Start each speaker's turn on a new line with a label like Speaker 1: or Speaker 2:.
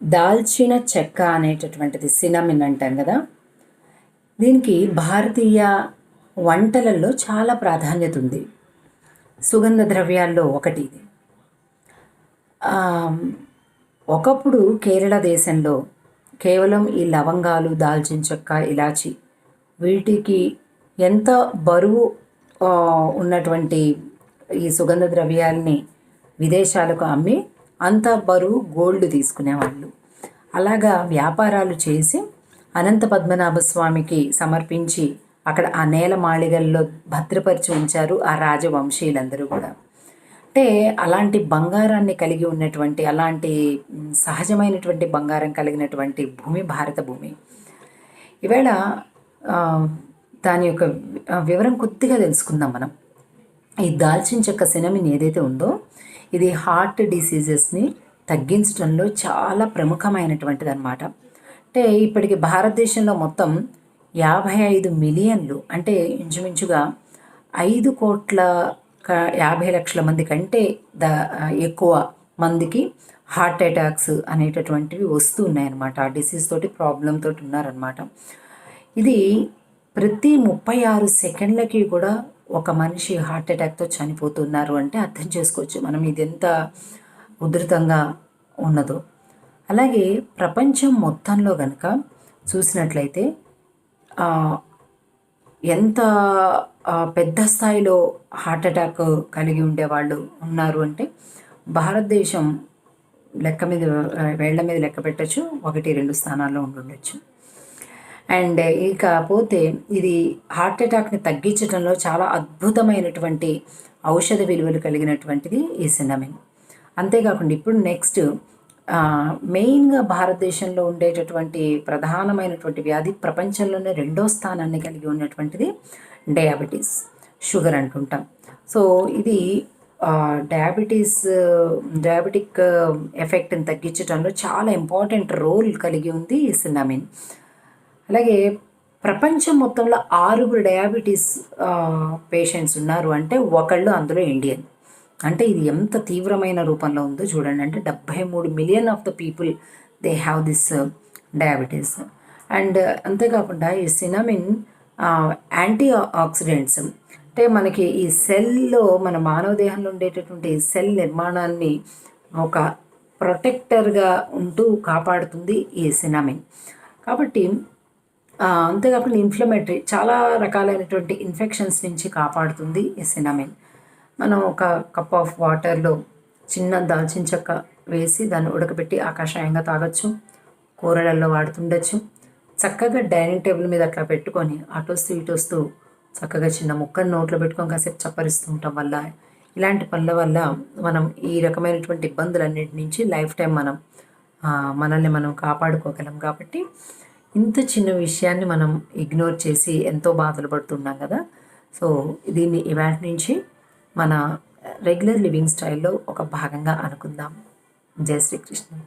Speaker 1: దాల్చిన చెక్క అనేటటువంటిది సినమిన్ అంటాం కదా. దీనికి భారతీయ వంటలలో చాలా ప్రాధాన్యత ఉంది. సుగంధ ద్రవ్యాల్లో ఒకటి ఇది. ఒకప్పుడు కేరళ దేశంలో కేవలం ఈ లవంగాలు దాల్చిన చెక్క ఇలాచి వీటికి ఎంత బరువు ఉన్నటువంటి ఈ సుగంధ ద్రవ్యాల్ని విదేశాలకు అమ్మి అంత బరువు గోల్డ్ తీసుకునేవాళ్ళు. అలాగా వ్యాపారాలు చేసి అనంత పద్మనాభ స్వామికి సమర్పించి అక్కడ ఆ నేల మాళిగల్లో భద్రపరిచి ఉంచారు ఆ రాజవంశీయులందరూ కూడా. అంటే అలాంటి బంగారాన్ని కలిగి ఉన్నటువంటి అలాంటి సహజమైనటువంటి బంగారం కలిగినటువంటి భూమి భారత భూమి. ఈవేళ దాని యొక్క వివరం కొద్దిగా తెలుసుకుందాం మనం. ఈ దాల్చిన చెక్క సినమిన్ ఏదైతే ఉందో ఇది హార్ట్ డిసీజెస్ని తగ్గించడంలో చాలా ప్రముఖమైనటువంటిది అనమాట అంటే ఇప్పటికి భారతదేశంలో మొత్తం యాభై ఐదు మిలియన్లు అంటే ఇంచుమించుగా ఐదు కోట్ల యాభై లక్షల మంది కంటే ద ఎక్కువ మందికి హార్ట్ అటాక్స్ అనేటటువంటివి వస్తూ ఉన్నాయన్నమాట. ఆ డిసీజ్ తోటి ప్రాబ్లం తోటి ఉన్నారనమాట ఇది ప్రతి ముప్పై ఆరు సెకండ్లకి కూడా ఒక మనిషి హార్ట్ అటాక్తో చనిపోతున్నారు అంటే అర్థం చేసుకోవచ్చు. మనం ఇది ఎంత ఉధృతంగా ఉన్నదో. అలాగే ప్రపంచం మొత్తంలో కనుక చూసినట్లయితే ఎంత పెద్ద స్థాయిలో హార్ట్ అటాక్ కలిగి ఉండేవాళ్ళు ఉన్నారు అంటే భారతదేశం లెక్క మీద వేళ్ళ మీద లెక్క పెట్టచ్చు ఒకటి రెండు స్థానాల్లో ఉండుండొచ్చు. అండ్ ఇకపోతే ఇది హార్ట్ అటాక్ని తగ్గించడంలో చాలా అద్భుతమైనటువంటి ఔషధ విలువలు కలిగినటువంటిది ఈ సినమిన్ అంతేకాకుండా ఇప్పుడు నెక్స్ట్ మెయిన్గా భారతదేశంలో ఉండేటటువంటి ప్రధానమైనటువంటి వ్యాధి ప్రపంచంలోనే రెండో స్థానాన్ని కలిగి ఉన్నటువంటిది డయాబెటీస్ షుగర్ అంటుంటాం. సో ఇది డయాబెటీస్ డయాబెటిక్ ఎఫెక్ట్ని తగ్గించడంలో చాలా ఇంపార్టెంట్ రోల్ కలిగి ఉంది ఈ సినామిన్ అలాగే ప్రపంచం మొత్తంలో ఆరుగురు డయాబెటీస్ పేషెంట్స్ ఉన్నారు. అంటే ఒకళ్ళు అందులో ఇండియన్ అంటే ఇది ఎంత తీవ్రమైన రూపంలో ఉందో చూడండి. అంటే డెబ్భై మూడు million of the people they have this diabetes and అంతేకాకుండా ఈ సినమిన్ యాంటీ ఆక్సిడెంట్స్ అంటే మనకి ఈ సెల్లో మన మానవ దేహంలో ఉండేటటువంటి సెల్ నిర్మాణాన్ని ఒక ప్రొటెక్టర్గా ఉంటూ కాపాడుతుంది ఈ సినామిన్ కాబట్టి అంతేకాకుండా ఇన్ఫ్లమేటరీ చాలా రకాలైనటువంటి ఇన్ఫెక్షన్స్ నుంచి కాపాడుతుంది ఈ సినమిన్ మనం ఒక కప్ ఆఫ్ వాటర్లో చిన్న దాల్చిన చెక్క వేసి దాన్ని ఉడకబెట్టి ఆకాశాయంగా తాగొచ్చు కూరలలో వాడుతుండొచ్చు. చక్కగా డైనింగ్ టేబుల్ మీద అట్లా పెట్టుకొని అటోస్తూ ఇటోస్తూ చక్కగా చిన్న ముక్కను నోట్లో పెట్టుకొని కాసేపు చప్పరిస్తూ ఉండటం వల్ల ఇలాంటి పనుల వల్ల మనం ఈ రకమైనటువంటి ఇబ్బందులన్నిటి నుంచి లైఫ్ టైం మనం మనల్ని మనం కాపాడుకోగలం కాబట్టి ఇంత చిన్న విషయాన్ని మనం ఇగ్నోర్ చేసి ఎంతో బాధలు పడుతున్నాం కదా. సో దీన్ని ఇవాటి నుంచి మన రెగ్యులర్ లివింగ్ స్టైల్లో ఒక భాగంగా అనుకుందాం. జై శ్రీకృష్ణ.